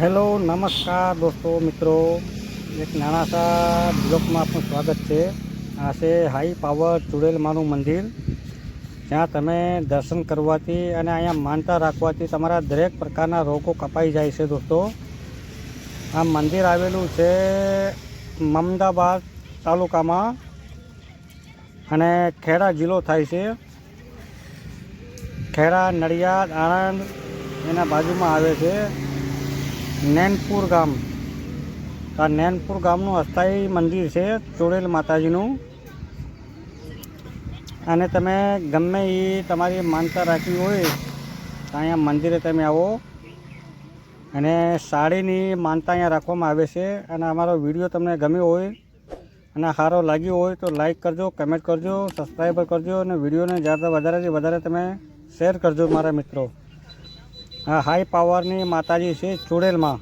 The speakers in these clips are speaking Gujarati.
હેલો, નમસ્કાર દોસ્તો, મિત્રો. એક નાના સા બ્લોકમાં આપનું સ્વાગત છે. આ છે હાઈ પાવર ચુડેલમાનું મંદિર. જ્યાં તમે દર્શન કરવાથી અને અહીંયા માનતા રાખવાથી તમારા દરેક પ્રકારના રોગો કપાઈ જાય છે દોસ્તો. આ મંદિર આવેલું છે મમદાબાદ તાલુકામાં અને ખેડા જિલ્લો થાય છે. ખેડા, નડિયાદ, આણંદ એના બાજુમાં આવે છે. નૈનપુર ગામ. આ નૈનપુર ગામનું અસ્થાયી મંદિર છે, ચોડેલ માતાજીનું. અને તમે ગમે એ તમારી માનતા રાખવી હોય, તો અહીંયા મંદિરે તમે આવો. અને સાડીની માનતા અહીંયા રાખવામાં આવે છે, અને અમારો વીડિયો તમને ગમ્યો હોય, અને સારો લાગ્યો હોય, તો લાઈક કરજો, કમેન્ટ કરજો સબસ્ક્રાઈબર કરજો, અને વિડીયોને જ્યાં વધારેથી વધારે તમે શેર કરજો, મારા મિત્રો. હાઈ પાવરની માતાજી છે ચુડેલમાં.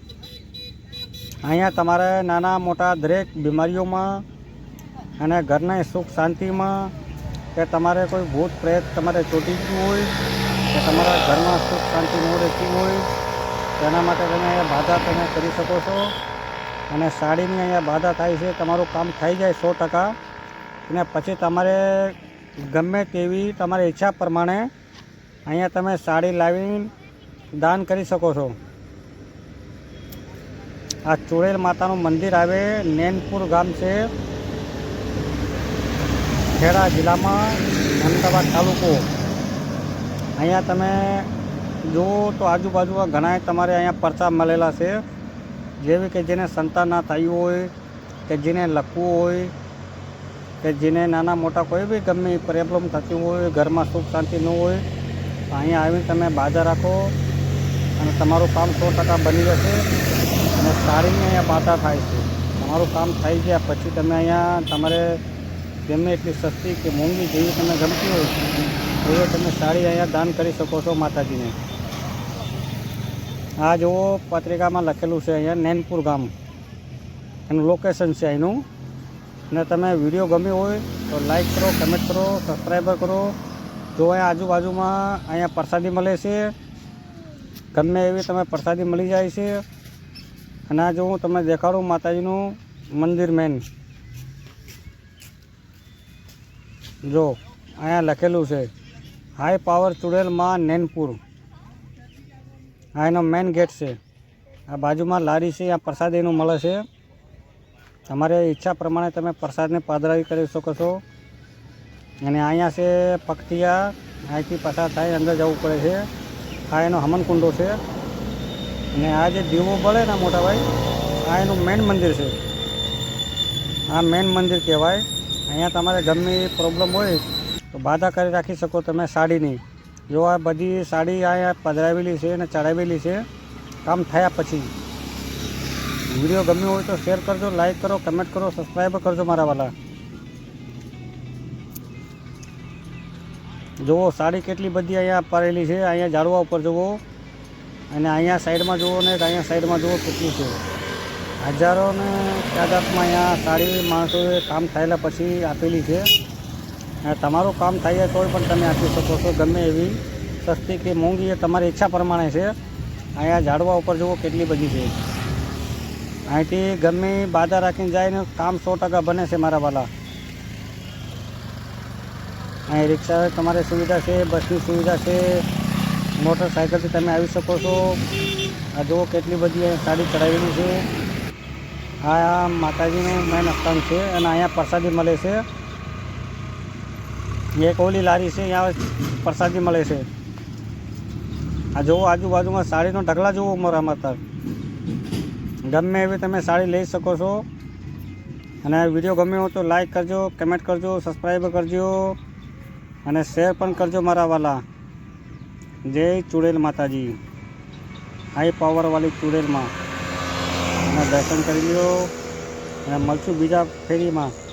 અહીંયા તમારે નાના મોટા દરેક બીમારીઓમાં અને ઘરના સુખ શાંતિમાં કે તમારે કોઈ ભૂત પ્રેત તમારે ચોંટી ગયું હોય, કે તમારા ઘરમાં સુખ શાંતિ ન રહેતી હોય, તેના માટે તમે બાધા તમે કરી શકો છો. અને સાડીની અહીંયા બાધા થાય છે, તમારું કામ થઈ જાય સો ટકા. અને પછી તમારે ગમે તેવી તમારી ઈચ્છા પ્રમાણે અહીંયા તમે સાડી લાવીને દાન કરી શકો છો. આ ચુડેલ માતાનું મંદિર આવે નેનપુર ગામ છે. ખેડા જિલ્લામાં અમદાવાદ તાલુકો. અહીંયા તમે જુઓ તો આજુબાજુમાં ઘણા તમારે અહીંયા પરચા મળેલા છે. જેવી કે જેને સંતાન ના થયું હોય, કે જેને લખવું હોય, કે જેને નાના મોટા કોઈ બી ગમે પ્રોબ્લેમ થતી હોય, ઘરમાં સુખ શાંતિ ન હોય અહીંયા આવીને તમે બાજા રાખો. અને તમારું કામ સો ટકા બની જશે અને સારીને અહીંયા પાતા થાય છે. તમારું કામ થઈ ગયા પછી તમે અહીંયા તમારે જેમને એટલી સસ્તી કે મોંઘી જેવી તમને ગમતી હોય એવી તમે સાડી અહીંયા દાન કરી શકો છો માતાજીને. આ જુઓ પત્રિકામાં લખેલું છે અહીંયા, નૈનપુર ગામ. એનું લોકેશન છે અહીંનું અને તમે વીડિયો ગમ્યો હોય તો લાઈક કરો કમેન્ટ કરો સબસ્ક્રાઈબર કરો. જો અહીંયા આજુબાજુમાં અહીંયા પ્રસાદી મળે છે ગમે એવી તમે પ્રસાદી મળી જાય છે. અને આ જો હું તમને દેખાડું માતાજીનું મંદિર મેન જો, અહીંયા લખેલું છે હાઈ પાવર ચુડેલમાં નૈનપુર આ એનો મેન ગેટ છે. આ બાજુમાં લારી છે, આ પ્રસાદીનું મળે છે. તમારે ઈચ્છા પ્રમાણે તમે પ્રસાદને પાદરાવી કરી શકો છો. અને અહીંયા છે પગથિયા, અહીંથી પસાર થાય, અંદર જવું પડે છે. આ એનો હમનકુંડો છે. અને આ જે દીવો બળે ને મોટાભાઈ આ એનું મેન મંદિર છે. આ મેન મંદિર કહેવાય. અહીંયા તમારે ગમે પ્રોબ્લેમ હોય, તો બાધા કરી રાખી શકો તમે સાડીની. જો આ બધી સાડી અહીંયા પધરાવેલી છે અને ચડાવેલી છે, કામ થયા પછી. વીડિયો ગમ્યો હોય તો શેર કરજો લાઈક કરો કમેન્ટ કરો સબસ્ક્રાઈબ કરજો મારા વાલા. જુઓ, સાડી કેટલી બધી અહીંયા પારેલી છે. અહીંયા ઝાડવા ઉપર જુઓ. અને અહીંયા સાઈડમાં જુઓ ને અહીંયા સાઈડમાં જુઓ કેટલી છે. હજારો ને તાદાદમાં અહીંયા સાડી માણસોએ કામ થયેલા પછી આપેલી છે. અને તમારું કામ થાય તોય પણ તમે આપી શકો છો, ગમે એવી સસ્તી કે મોંઘી એ તમારી ઈચ્છા પ્રમાણે છે. અહીંયા ઝાડવા ઉપર જુઓ કેટલી બધી છે. અહીંથી ગમે બાધા રાખીને જાય ને કામ સો ટકા બને છે મારા વાલા. અહીં રિક્ષા તમારે સુવિધા છે, બસની સુવિધા છે મોટરસાઇકલથી તમે આવી શકો છો. આ જુઓ કેટલી બધી સાડી ચડાવેલી છે. આ માતાજીનું મેન સ્થાન છે અને અહીંયા પ્રસાદી મળે છે. એક ઓલી લારી છે, અહીંયા પ્રસાદી મળે છે. આ જુઓ આજુબાજુમાં સાડીનો ઢગલા જુઓ મોરા માતા. ગમે એવી તમે સાડી લઈ શકો છો. અને વીડિયો ગમ્યો તો લાઈક કરજો કમેન્ટ કરજો સબસ્ક્રાઈબ કરજો. અને શેર પણ કરજો મારા વાલા. જય ચુડેલ માતાજી. હાઈ પાવરવાળી ચુડેલમાં. અને દર્શન કરી લો અને મળશું બીજા ફેરીમાં.